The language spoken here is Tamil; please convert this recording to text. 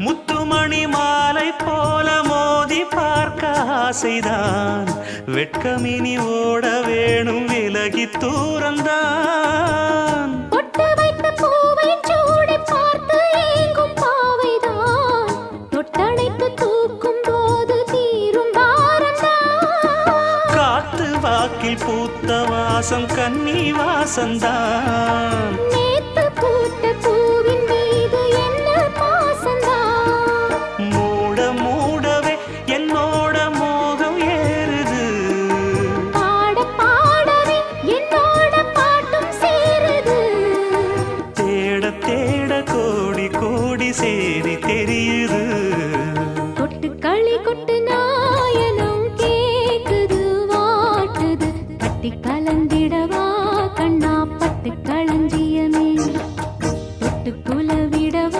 முத்துமணி மாலை போல மோதி பார்க்க ஆசைதான். வெட்கமினி ஓட வேணும் விலகி தூரந்தான். வாக்கில் பூத்த வாசம் கன்னி வாசந்தான். கோடி கோடி சேரி தெரியுது. கொட்டு களி கொட்டு நாயனம் கேக்குது வாட்டுது. கட்டி கலந்திடவா கண்ணா பட்டு களஞ்சியமே. தொட்டு குலவிடவா